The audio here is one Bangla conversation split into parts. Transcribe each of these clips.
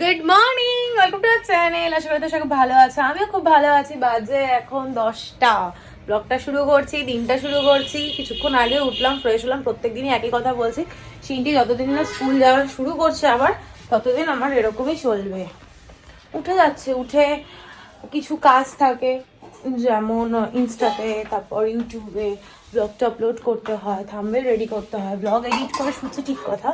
Good morning welcome to channel আশা করি তো সবাই ভালো আছে। আমিও খুব ভালো আছি। বাজে এখন দশটা। ব্লগটা শুরু করছি, দিনটা শুরু করছি। কিছুক্ষণ আগে উঠলাম ফ্রেশ হলাম। প্রত্যেকদিনই একই কথা বলছি। সিনটি যতদিন না স্কুল যাওয়া শুরু করছে আবার, ততদিন আমার এরকমই চলবে। উঠে যাচ্ছে, উঠে কিছু কাজ থাকে। যেমন ইনস্টাতে, তারপর ইউটিউবে ব্লগটা আপলোড করতে হয় থাম্বেল রেডি করতে হয় ব্লগ এডিট করে শুনছি ঠিক কথা।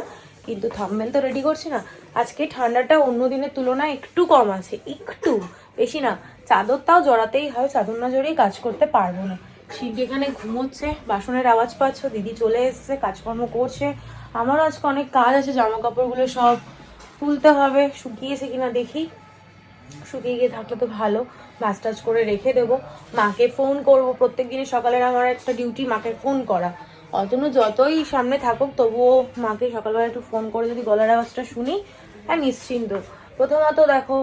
কিন্তু থাম্বেল তো রেডি করছি না। আজকে ঠান্ডাটা অন্য দিনের তুলনায় একটু কম আছে, একটু বেশি না। চাদর তাও জড়াতেই হয়, চাদর না জড়িয়ে কাজ করতে পারব না। শিল্পী এখানে ঘুমোচ্ছে, বাসনের আওয়াজ পাচ্ছ, দিদি চলে এসছে, কাজকর্ম করছে। আমারও আজকে অনেক কাজ আছে জামা কাপড়গুলো সব তুলতে হবে, শুকিয়েছে কিনা দেখি। শুকিয়ে গিয়ে থাকলে তো ভালো মাছ টাছ করে রেখে দেবো। মাকে ফোন করব প্রত্যেক দিনই সকালের আমার একটা ডিউটি মাকে ফোন করা। অতনু যতই সামনে থাকুক, তবুও মাকে সকালবেলা একটু ফোন করে যদি গলার আওয়াজটা শুনি হ্যাঁ নিশ্চিন্ত। প্রথমত দেখো,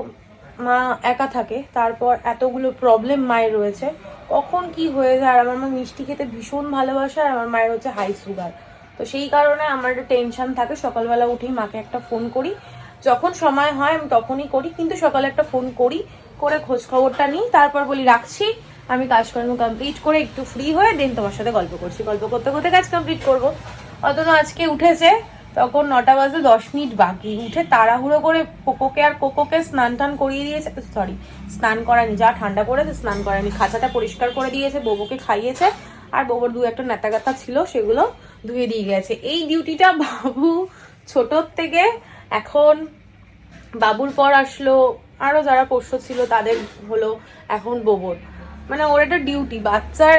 মা একা থাকে, তারপর এতগুলো প্রবলেম মায়ের রয়েছে। কখন কি হয়ে যায়, আর আমার মা মিষ্টি খেতে ভীষণ ভালোবাসে, আর আমার মায়ের হচ্ছে হাই সুগার তো সেই কারণে আমার একটা টেনশন থাকে, সকালবেলা উঠেই মাকে একটা ফোন করি। যখন সময় হয় আমি তখনই করি, কিন্তু সকালে একটা ফোন করি, করে খোঁজ খবরটা নিই, তারপর বলি, রাখছি। আমি কাজকর্ম কমপ্লিট করে একটু ফ্রি হয়ে দেন তোমার সাথে গল্প করছি। গল্প করতে করতে কাজ কমপ্লিট করব। অতন আজকে উঠেছে, তখন নটা বাজে, দশ মিনিট বাকি। উঠে তাড়াহুড়ো করে কোকোকে আর কোকোকে স্নান টান করিয়ে দিয়েছে। সরি স্নান করায়নি। যা ঠান্ডা পড়েছে স্নান করায়নি। খাঁচাটা পরিষ্কার করে দিয়েছে বোবোকে খাইয়েছে। আর বোবোর দু একটা নেতা গাতা ছিল, সেগুলো ধুয়ে দিয়ে গেছে। এই ডিউটিটা বাবু ছোটোর থেকে এখন বাবুর পর আসলো। আরও যারা পোষ্য ছিল তাদের হলো এখন বোবর মানে ওর একটা ডিউটি বাচ্চার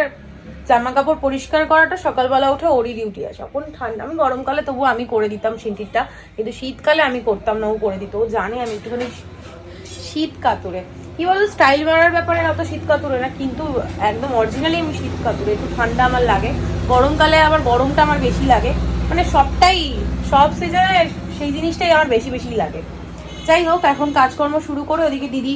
জামা কাপড় পরিষ্কার করাটা সকালবেলা উঠে ওরই ডিউটি আছে। এখন ঠান্ডা, আমি গরমকালে তবু আমি করে দিতাম সিন্টিরটা কিন্তু শীতকালে আমি করতাম না, ও করে দিত, ও জানে আমি একটুখানি শীত কাতুরে। কি বলতো স্টাইল মারার ব্যাপারে অত শীত কাতুরে না, কিন্তু একদম অরিজিনালি আমি শীত কাতুরে, একটু ঠান্ডা আমার লাগে। গরমকালে আবার গরমটা আমার বেশি লাগে। মানে সবটাই, সব সিজনে সেই জিনিসটাই আমার বেশি বেশি লাগে। যাই হোক, এখন কাজকর্ম শুরু করে ওদিকে দিদি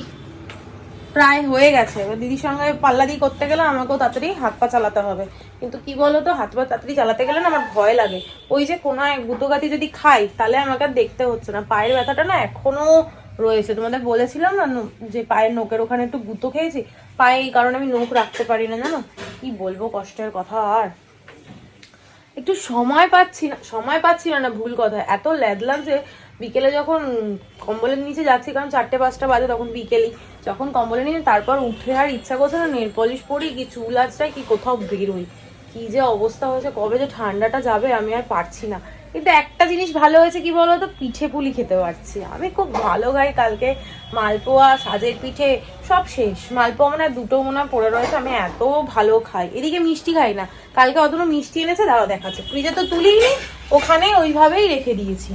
প্রায় হয়ে গেছে। এবার দিদির সঙ্গে পাল্লা দিয়ে করতে গেলে আমাকেও তাড়াতাড়ি হাত পা চালাতে হবে। কিন্তু কি বলতো, হাত পা তাড়াতাড়ি চালাতে গেলে না আমার ভয় লাগে। ওই যে কোনো এক গুতোগাতি যদি খাই, তাহলে আমাকে আর দেখতে হচ্ছে না। পায়ের ব্যথাটা না এখনও রয়েছে। তোমাদের বলেছিলাম না, ন- যে পায়ের নোকের ওখানে একটু গুঁতো খেয়েছি? পায়ে এই কারণে আমি নোখ রাখতে পারি না, জানো? কি বলব কষ্টের কথা আর। একটু সময় পাচ্ছি না, সময় পাচ্ছি না না, ভুল কথা। এত ল্যাদলাম যে বিকেলে যখন কম্বলের নিচে যাচ্ছি, কারণ চারটে, পাঁচটা বাজে তখন বিকেলই। যখন কম্বলের নিচে তারপর উঠে আর ইচ্ছা করছে না, নেল পলিশ পরি, কি চুল আঁচড়াই কি কোথাও বেরোই। কি যে অবস্থা হয়েছে, কবে যে ঠান্ডাটা যাবে আমি আর পারছি না। কিন্তু একটা জিনিস ভালো হয়েছে কি বলতো পিঠে পুলি খেতে পারছি। আমি খুব ভালো খাই কালকে। মালপোয়া, সাজের পিঠে, সব শেষ। মালপোয়া মানে দুটো মনে হয় পড়ে রয়েছে, আমি এত ভালো খাই। এদিকে মিষ্টি খাই না। কালকে অতটা মিষ্টি এনেছে, দাঁড়াও দেখাচ্ছে। ফ্রিজে তো তুলিনি, ওখানে ওইভাবেই রেখে দিয়েছি।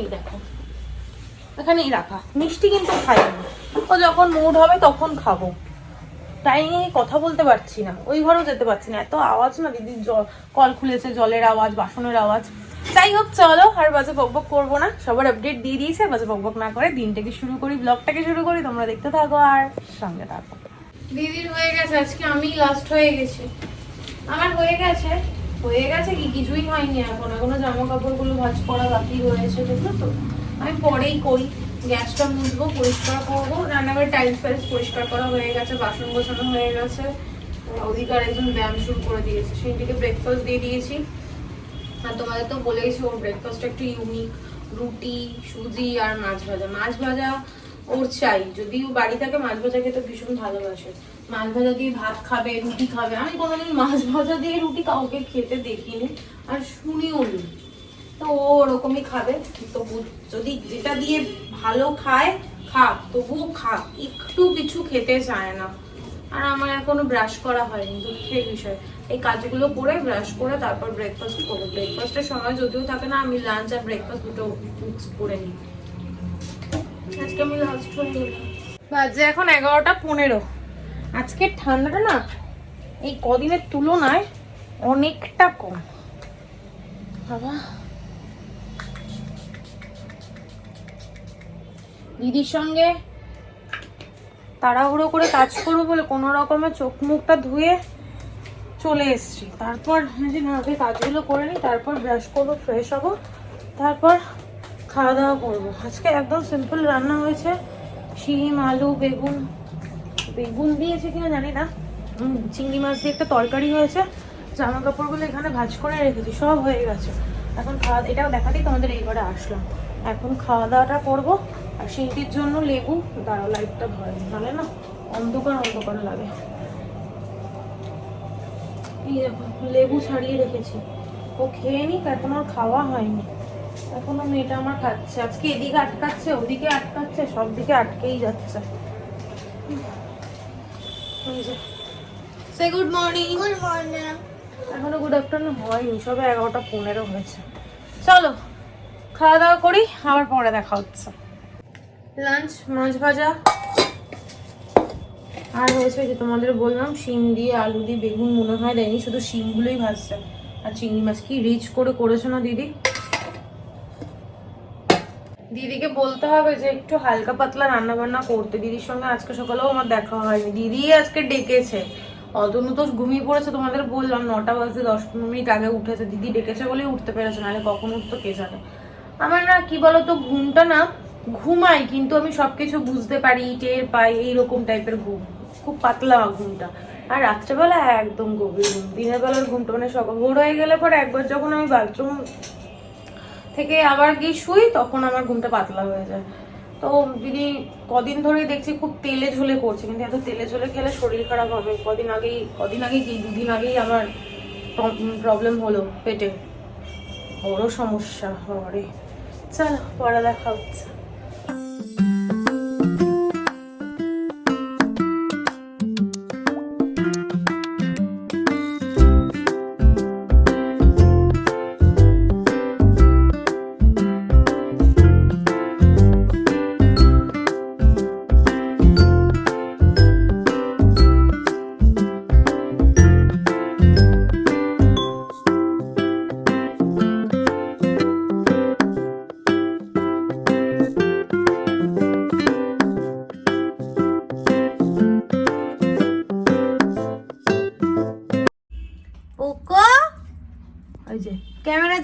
এই দেখো। এখানেই রাখা। মিষ্টি কিন্তু খাই আমি ও যখন মুড হবে তখন খাব। নিয়ে কথা বলতে পারছি না। ওই ঘরেও যেতে পারছি না। এত আওয়াজ না দিদির জল কল খুলেছে, জলের আওয়াজ, বাসনের আওয়াজ। যাই হোক, চলো, আর বাজে বকবক করব না। সবার আপডেট দিয়ে দিয়েছে বাজে বকবক না করে দিনটাকে শুরু করি ব্লগটাকে শুরু করি। তোমরা দেখতে থাকো আর সঙ্গে থাকো। দিদির হয়ে গেছে। আজকে আমি লাস্ট হয়ে গেছি। আমার হয়ে গেছে। হয়ে গেছে কি? কিছুই হয়নি এখন এখনও জামা কাপড়গুলো ভাজ করা বাকি রয়েছে বুঝলো তো? আমি পরেই করি। গ্যাসটা মুছবো, পরিষ্কার করব। রান্নাঘরে টাইলস ফাইলস পরিষ্কার করা হয়ে গেছে, বাসন গোছানো হয়ে গেছে। অধিকার একজন ব্যায়াম শুরু করে দিয়েছে। সেই দিকে ব্রেকফাস্ট দিয়ে দিয়েছি। আর তোমাদের তো বলে ওর ব্রেকফাস্ট একটু ইউনিক রুটি, সুজি আর মাছ ভাজা। মাছ ভাজা ওর চাই যদিও বাড়ি থাকে মাছ ভাজা খেতে ভীষণ ভালোবাসে। মাছ ভাজা দিয়ে ভাত খাবে, রুটি খাবে। আমি কোনোদিন মাছ ভাজা দিয়ে রুটি কাউকে খেতে দেখিনি আর শুনিও নি। তো ও ওরকমই খাবে, তবু যদি যেটা দিয়ে ভালো খায়, খাক, তবুও খাক, একটু কিছু খেতে চায় না। আর আমার এখনও ব্রাশ করা হয়নি, দুঃখের বিষয়। এই কাজগুলো করে ব্রাশ করে তারপর ব্রেকফাস্ট করব। ব্রেকফাস্টের সময় যদিও থাকে না, আমি লাঞ্চ আর ব্রেকফাস্ট দুটো মিক্স করে নিই। বাজে এখন এগারোটা পনেরো। আজকে ঠান্ডাটা না এই কদিনের তুলনায় অনেকটা কম। বাবা। দিদির সঙ্গে তাড়াহুড়ো করে কাজ করব বলে কোনো রকমের চোখ মুখটা ধুয়ে চলে এসছি। তারপর কাজগুলো করে নিই, তারপর ব্রাশ করব ফ্রেশ হব, তারপর খাওয়া দাওয়া করব। আজকে একদম সিম্পল রান্না হয়েছে। শিম, আলু, বেগুন। বেগুন দিয়েছে কিনা জানি না। চিংড়ি মাছ দিয়ে একটা তরকারি হয়েছে। জামা কাপড়গুলো এখানে ভাজ করে রেখেছি, সব হয়ে গেছে। এখন খাওয়া, এটাও দেখাতেই তোমাদের এই ঘরে আসলাম। এখন খাওয়া দাওয়াটা করব, আর শিল্পীর জন্য লেবু, দাঁড়াও লাইটটা ধরে নাহলে না, অন্ধকার অন্ধকার লাগে। লেবু ছাড়িয়ে রেখেছি। ও খেয়ে নি এখন ওর খাওয়া হয়নি। এখনও মেয়েটা আমার খাচ্ছে। আজকে এদিকে আটকাচ্ছে ওদিকে আটকাচ্ছে সব দিকে আটকেই যাচ্ছে। সে গুড মর্নিং গুড মর্নিং এখনও গুড আফটারনুন হয়নি সবে এগারোটা পনেরো হয়েছে। চলো খাওয়া দাওয়া করি আবার পরে দেখা হচ্ছে। লাঞ্চ মাছ ভাজা। আর হয়েছে যে তোমাদের বললাম শিম দিয়ে আলু দিয়ে বেগুন মনে হয় দেয়নি শুধু শিমগুলোই ভাজছে। আর চিংড়ি মাছ কি রিচ করে করেছ না দিদি? দিদিকে বলতে হবে যে একটু হালকা পাতলা রান্না বান্না করতে। দিদির সঙ্গে আজকে সকালেও আমার দেখা হয়নি। দিদি আজকে ডেকেছে। অতনু তো ঘুমিয়ে পড়েছে, তোমাদের বললাম, নটা বাজে, দশ পনেরো মিনিট আগে উঠেছে। দিদি ডেকেছে বলেই উঠতে পেরেছে, নাহলে কখন উঠতো কে জানে। আমার না, কি বলতো, ঘুমটা না ঘুমাই কিন্তু আমি সবকিছু বুঝতে পারি, টের পাই, এইরকম টাইপের ঘুম। খুব পাতলা ঘুমটা। আর রাত্রেবেলা একদম গভীর ঘুম। দিনের বেলার ঘুমটা মানে সকাল ভোর হয়ে গেলে পরে একবার যখন আমি বাথরুম থেকে আবার গিয়ে শুই, তখন আমার ঘুমটা পাতলা হয়ে যায়। তো দিদি কদিন ধরে দেখছি খুব তেলে ঝোলে করছে, কিন্তু এত তেলে ঝোলে খেলে শরীর খারাপ হবে। কদিন আগেই কদিন আগেই কি, দুদিন আগেই আমার প্রবলেম হলো পেটে। বড় সমস্যা, হরে। চল পরে দেখা হচ্ছে।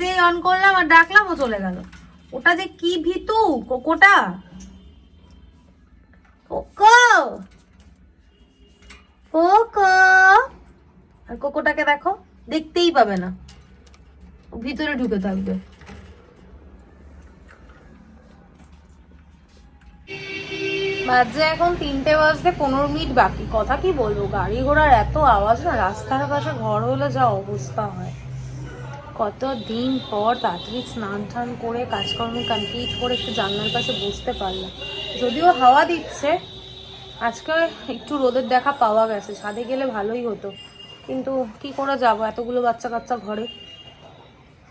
যেই অন করলাম আর ডাকলাম, ও চলে গেল। ওটা যে কি ভিতু, কোকোটা? কোকো! কোকো! আর কোকোটাকে দেখো, দেখতেই পাবে না। ভিতরে ঢুকে থাকবে। বাজে এখন তিনটে বাজতে পনেরো মিনিট বাকি। কথা কি বলব? গাড়ি ঘোড়ার এত আওয়াজ না, রাস্তার পাশে ঘর হলে যা অবস্থা হয়। কত দিন পর তাড়াতাড়ি স্নান টান করে কাজকর্ম কমপ্লিট করে একটু জানলার পাশে বসতে পারলাম। যদিও হাওয়া দিচ্ছে, আজকে একটু রোদের দেখা পাওয়া গেছে, ছাদে গেলে ভালোই হতো। কিন্তু কি করে যাব, এতগুলো বাচ্চা কাচ্চা ঘরে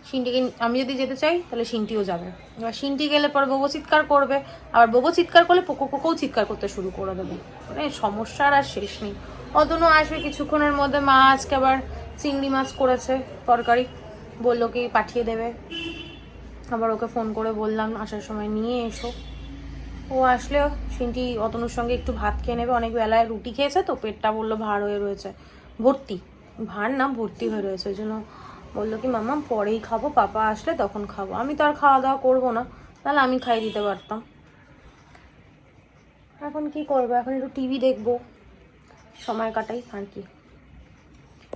সিনটিকে আমি যদি যেতে চাই, তাহলে সিনটিও যাবে। এবার সিনটি গেলে পর ববো চিৎকার করবে, আবার ববো চিৎকার করলে পোকো পোকোও চিৎকার করতে শুরু করে দেবে। মানে সমস্যার আর শেষ নেই। অতনও আসবে কিছুক্ষণের মধ্যে, মা আজকে আবার চিংড়ি মাছ করেছে, তরকারি। বলল কি পাঠিয়ে দেবে। আবার ওকে ফোন করে বললাম, আসার সময় নিয়ে এসো। ও আসলে সিনটি অতনুর সঙ্গে একটু ভাত খেয়ে নেবে, অনেক বেলায় রুটি খেয়েছে তো, পেটটা বলল ভার হয়ে রয়েছে। ভর্তি। ভার না, ভর্তি হয়ে রয়েছে, ওই জন্য বলল কি মামা পরেই খাব, পাপা আসলে তখন খাব। আমি তো আর খাওয়া দাওয়া করব না, তাহলে আমি খাই দিতে পারতাম। এখন কি করব? এখন একটু টিভি দেখব। সময় কাটাই, আর কি।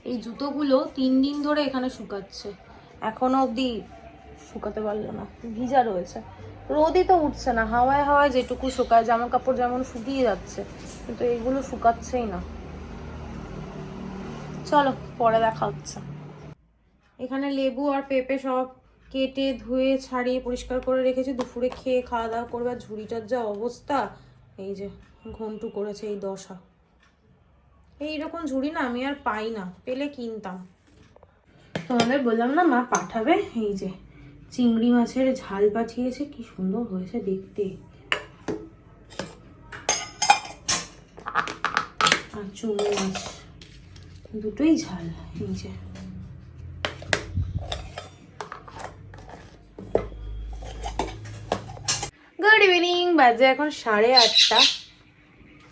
এই জুতোগুলো তিন দিন ধরে এখানে শুকাচ্ছে। এখনও অবধি শুকাতে পারল না, ভিজা রয়েছে। রোদই তো উঠছে না, হাওয়ায় হাওয়ায় যেটুকু শুকায়, জামা কাপড় যেমন শুকিয়ে যাচ্ছে, কিন্তু এগুলো শুকাচ্ছেই না। চলো, পরে দেখা হচ্ছে। এখানে লেবু আর পেঁপে সব কেটে, ধুয়ে, ছাড়িয়ে, পরিষ্কার করে রেখেছি, দুপুরে খেয়ে, খাওয়া দাওয়া করবে, আর ঝুড়িটার যা অবস্থা, এই যে ঘন্টু করেছে এই দশা। এইরকম ঝুড়ি না আমি আর পাই না, পেলে কিনতাম। তোমাদের বললাম না, মা পাঠাবে। এই যে চিংড়ি মাছের ঝাল পাঠিয়েছে, কি সুন্দর হয়েছে দেখতে। আর চুনো মাছ, দুটোই ঝাল, এই যে। গুড ইভিনিং বাজে এখন সাড়ে আটটা।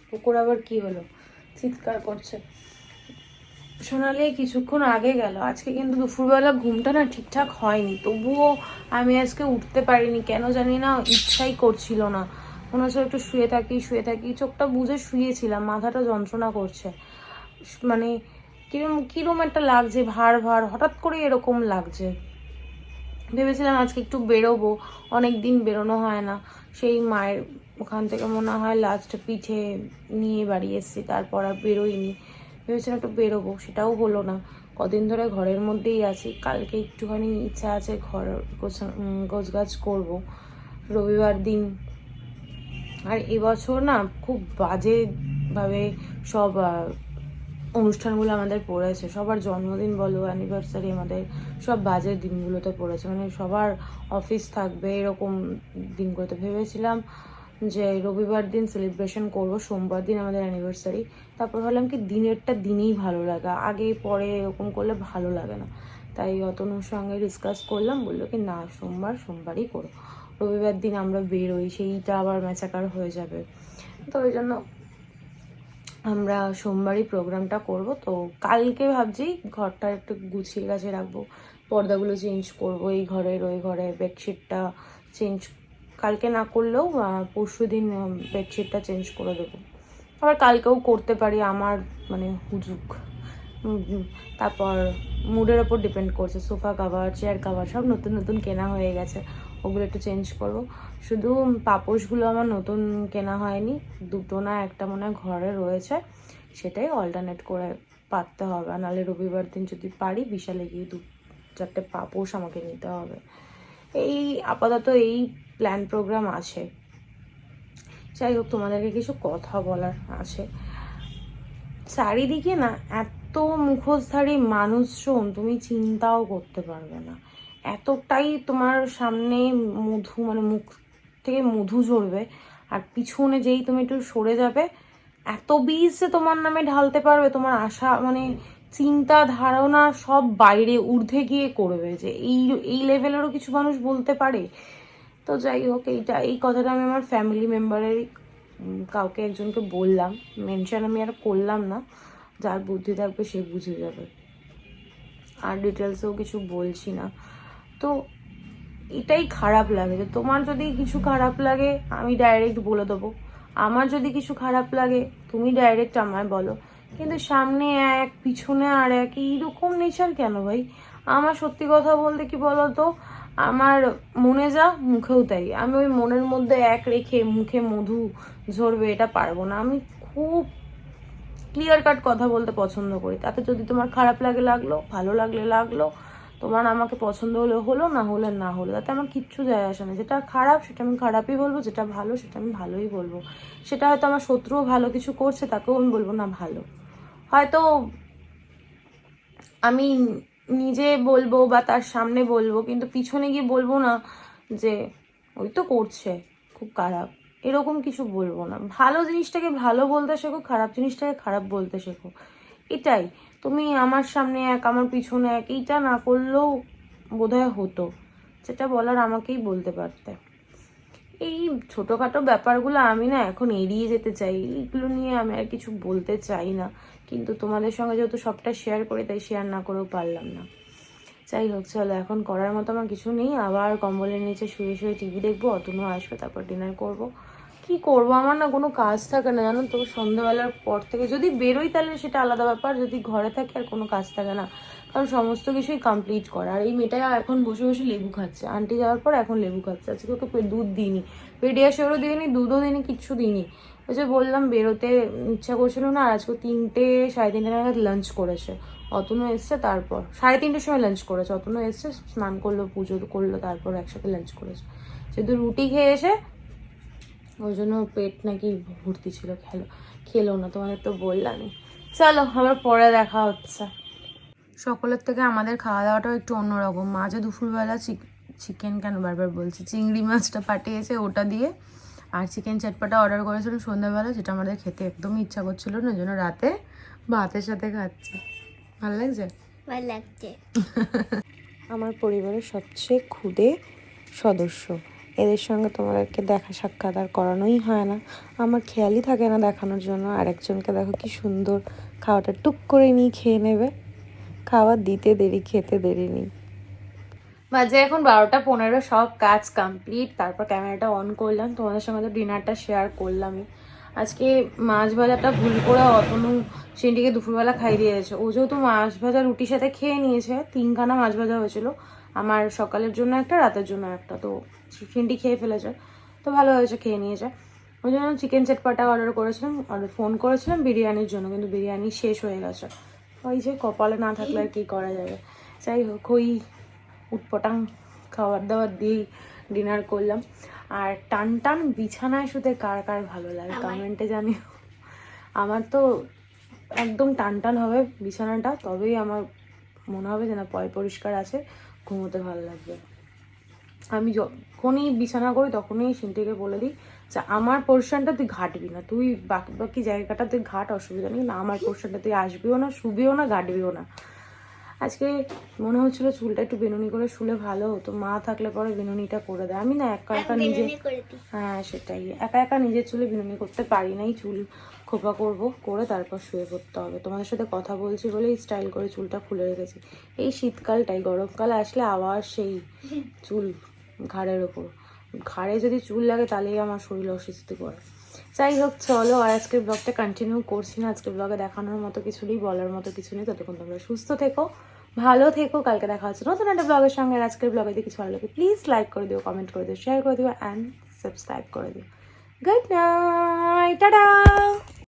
কুকুর আবার কি হলো? চিৎকার করছে। সোনালি কিছুক্ষণ আগে গেল। আজকে কিন্তু দুপুরবেলা ঘুমটা না ঠিকঠাক হয়নি। তবুও আমি আজকে উঠতে পারিনি। কেন জানি না ইচ্ছাই করছিল না। মনে হচ্ছে একটু শুয়ে থাকি শুয়ে থাকি। চোখটা বুঝে শুয়েছিলাম, মাথাটা যন্ত্রণা করছে। মানে কিরম কিরম একটা লাগছে, ভার ভার, হঠাৎ করে এরকম লাগছে। ভেবেছিলাম আজকে একটু বেরোবো অনেক দিন বেরোনো হয় না। সেই মায়ের ওখান থেকে মনে হয় লাস্ট পিঠে নিয়ে বাড়ি এসেছি, তারপর আর বেরোইনি। ভেবেছিলাম একটু বেরোবো, সেটাও হলো না। কদিন ধরে ঘরের মধ্যেই আছি, কালকে একটুখানি ইচ্ছা আছে ঘর গোছ গাছ করব। রবিবার দিন। আর এবছর না খুব বাজেভাবে সব অনুষ্ঠানগুলো আমাদের পড়েছে। সবার জন্মদিন বলো অ্যানিভার্সারি আমাদের সব বাজে দিনগুলোতে পড়েছে। মানে সবার অফিস থাকবে এরকম দিনগুলোতে। ভেবেছিলাম যে রবিবার দিন সেলিব্রেশন করব, সোমবার দিন আমাদের অ্যানিভার্সারি তারপর ভাবলাম কি দিনেরটা দিনেই ভালো লাগা, আগে পরে এরকম করলে ভালো লাগে না। তাই অতনুর সঙ্গে ডিসকাস করলাম, বলল কি, না, সোমবার সোমবারই করো। রবিবার দিন আমরা বেরোই, সেইটা আবার ম্যাচাকার হয়ে যাবে। তো ওই জন্য আমরা সোমবারই প্রোগ্রামটা করব। তো কালকে ভাবছি ঘরটা একটু গুছিয়ে গাছে রাখব, পর্দাগুলো চেঞ্জ করব, এই ঘরের ওই ঘরে বেডশিটটা চেঞ্জ কালকে না করলেও পরশু দিন বেডশিটটা চেঞ্জ করে দেবো। আবার কালকেও করতে পারি, আমার মানে হুজুক। তারপর মুডের ওপর ডিপেন্ড করছে সোফা কাভার চেয়ার কাভার সব নতুন নতুন কেনা হয়ে গেছে। ওগুলো একটু চেঞ্জ করব। শুধু পাপোশগুলো আমার নতুন কেনা হয়নি, দুটো না, একটা মনে হয় ঘরে রয়েছে। সেটাই অল্টারনেট করে পাততে হবে। নাহলে রবিবার দিন যদি পারি, বিশালে গিয়ে দু চারটে পাপোশ আমাকে নিতে হবে। এই আপাতত এই প্ল্যান প্রোগ্রাম আছে। যাই হোক তোমাদেরকে কিছু কথা বলার আছে। চারিদিকে না এত মুখোশধারী মানুষজন, তুমি চিন্তাও করতে পারবে না। এতটাই তোমার সামনে মধু মানে মুখ থেকে মধু ঝরবে, আর পিছনে যেই তুমি একটু সরে যাবে, এত বীজ যে তোমার নামে ঢালতে পারবে, তোমার আশা মানে চিন্তা ধারণা সব বাইরে ঊর্ধ্বে গিয়ে করবে যে এই এই লেভেলেরও কিছু মানুষ বলতে পারে? তো যাই হোক, এইটা, এই কথাটা আমি আমার ফ্যামিলি মেম্বারের কাউকে একজনকে বললাম। মেনশন আমি আর করলাম না। যার বুদ্ধি থাকবে সে বুঝে যাবে। আর ডিটেলসেও কিছু বলছি না। তো এটাই খারাপ লাগে যে তোমার যদি কিছু খারাপ লাগে, আমি ডাইরেক্ট বলে দেবো। আমার যদি কিছু খারাপ লাগে, তুমি ডাইরেক্ট আমায় বলো। কিন্তু সামনে এক, পিছনে আর এক, এইরকম নেচার কেন ভাই? আমার সত্যি কথা বলতে কি বলো তো আমার মনে যা, মুখেও তাই। আমি ওই মনের মধ্যে এক রেখে মুখে মধু ঝরবে, এটা পারব না। আমি খুব ক্লিয়ার কাট কথা বলতে পছন্দ করি। তাতে যদি তোমার খারাপ লাগে, লাগল, ভালো লাগলে লাগল, তোমার আমাকে পছন্দ হলে হলো, না হলে না হলো। তাতে আমার কিচ্ছু যায় আসে না। যেটা খারাপ, সেটা আমি খারাপই বলব, যেটা ভালো, সেটা আমি ভালোই বলব। সেটা হয়তো আমার শত্রুও ভালো কিছু করছে, তাকেও আমি বলব, না ভালো। হয়তো আমি নিজে বলব বা তার সামনে বলব, কিন্তু পিছনে গিয়ে বলব না যে, ওই তো করছে, খুব খারাপ। এরকম কিছু বলব না। ভালো জিনিসটাকে ভালো বলতে শেখো, খারাপ জিনিসটাকে খারাপ বলতে শেখো। এটাই। তুমি আমার সামনে এক, আমার পিছনে এক, এইটা না করলেও বোধহয় হতো। সেটা বলার আমাকেই বলতে পারতে। এই ছোটোখাটো ব্যাপারগুলো আমি না এখন এড়িয়ে যেতে চাই। এইগুলো নিয়ে আমি আর কিছু বলতে চাই না। কিন্তু তোমাদের সঙ্গে যেহেতু সবটা শেয়ার করি, তাই শেয়ার না করেও পারলাম না। যাই হোক, চলো, এখন করার মতো আমার কিছু নেই। আবার কম্বলের নিচে শুয়ে শুয়ে টিভি দেখব, অতনু আসবে, তারপর ডিনার করব। কি করব? আমার না কোনো কাজ থাকে না, জানো তো? সন্ধ্যাবেলার পর থেকে যদি বেরোই তাহলে সেটা আলাদা ব্যাপার, যদি ঘরে থাকে আর কোনো কাজ থাকে না। কারণ সমস্ত কিছুই কমপ্লিট করা। আর এই মেয়েটা এখন বসে বসে লেবু খাচ্ছে। আন্টি যাওয়ার পর এখন লেবু খাচ্ছে। আজকে ওকে দুধ দিইনি। পেডিয়াশোরও দিইনি, দুধও দিইনি, কিচ্ছু দিইনি। ওই যে বললাম, বেরোতে ইচ্ছা করছিল না, আর আজকে তিনটে, সাড়ে তিনটে নাগাদ লাঞ্চ করেছে। অতনু এসছে, তারপর সাড়ে তিনটের সময় লাঞ্চ করেছে। অতনু এসছে, স্নান করল, পুজো করল, তারপর একসাথে লাঞ্চ করেছে। যেহেতু রুটি খেয়ে এসে ওই জন্য পেট নাকি ভর্তি ছিল, খেলো খেলো না, তোমাদের তো বললামই। চলো, আবার পরে দেখা হচ্ছে। সকলের থেকে আমাদের খাওয়া দাওয়াটাও একটু অন্যরকম। মাঝে দুপুরবেলা চিকেন কেন বারবার বলছি? চিংড়ি মাছটা পাঠিয়েছে ওটা দিয়ে। আর চিকেন চাটপাটা অর্ডার করেছিলাম সন্ধ্যাবেলা যেটা আমাদের খেতে একদমই ইচ্ছা করছিল না জন্য রাতে ভাতের সাথে খাচ্ছি। ভালো লাগছে? ভালো লাগছে। আমার পরিবারের সবচেয়ে ক্ষুদে সদস্য। এদের সঙ্গে তোমাদেরকে দেখা সাক্ষাৎ আর করানোই হয় না। আমার খেয়ালই থাকে না দেখানোর জন্য। আর একজনকে দেখো কি সুন্দর খাওয়াটা টুক করে নিয়ে খেয়ে নেবে। খাবার দিতে দেরি, খেতে দেরি নেই। বাজে এখন বারোটা পনেরো, সব কাজ কমপ্লিট তারপর ক্যামেরাটা অন করলাম। তোমাদের সঙ্গে তো ডিনারটা শেয়ার করলামই। আজকে মাছ ভাজাটা ভুল করে অতনু সিন্ডিকে দুপুরবেলা খাই দিয়েছে। ও যেহেতু মাছ ভাজা রুটির সাথে খেয়ে নিয়েছে, তিনখানা মাছ ভাজা হয়েছিল। আমার সকালের জন্য একটা, রাতের জন্য একটা, তো সিন্ডি খেয়ে ফেলেছে। তো ভালো হয়েছে, খেয়ে নিয়েছে। ওই জন্য চিকেন চটপাটা অর্ডার করেছিলাম অর্ডার ফোন করেছিলাম বিরিয়ানির জন্য, কিন্তু বিরিয়ানি শেষ হয়ে গেছে। ওই যে কপালে না থাকলে আর কী করা যাবে? যাই হোক ওই উটপটাং খাবার দাবার দিয়েই ডিনার করলাম। আর টান টান বিছানায় শুতে কার কার ভালো লাগে? কমেন্টে জানিও। আমার তো একদম টান টান হবে বিছানাটা তবেই আমার মনে হবে যে না পয় পরিষ্কার আছে ঘুমোতে ভালো লাগবে। আমি যখনই বিছানা করি তখনই সিনটিকে বলে দিই যে আমার পোর্শনটা তুই ঘাটবি না। তুই বাকি বাকি জায়গাটা তুই ঘাট অসুবিধা নেই। না আমার পোর্শনটা তুই আসবিও না শুবিও না ঘাটবিও না। আজকে মনে হচ্ছিল চুলটা একটু বেনুনি করে শুলে ভালো হতো। মা থাকলে পরে বেনুনিটা করে দেয়। আমি না একা একা নিজে হ্যাঁ সেটাই। একা একা নিজের চুলে বিনুনি করতে পারি নাই। চুল খোপা করব করে তারপর শুয়ে পড়তে হবে। তোমাদের সাথে কথা বলছি বলেই স্টাইল করে চুলটা খুলে রেখেছি। এই শীতকালটাই গরমকাল আসলে আবার সেই চুল ঘাড়ের ওপর। ঘাড়ে যদি চুল লাগে তাহলেই আমার শরীর অসুস্থ করে। যাই হোক, চলো, আর আজকের ব্লগটা কন্টিনিউ করছি না। আজকের ব্লগে দেখানোর মতো কিছু নেই, বলার মতো কিছু নেই। ততক্ষণ তোমরা সুস্থ থেকো, ভালো থেকো। কালকে দেখা হচ্ছে নতুন একটা ব্লগের সঙ্গে। আজকের ব্লগে যদি কিছু ভালো লাগে প্লিজ লাইক করে দিও কমেন্ট করে দিও শেয়ার করে দিও অ্যান্ড সাবস্ক্রাইব করে দিও। Good night tata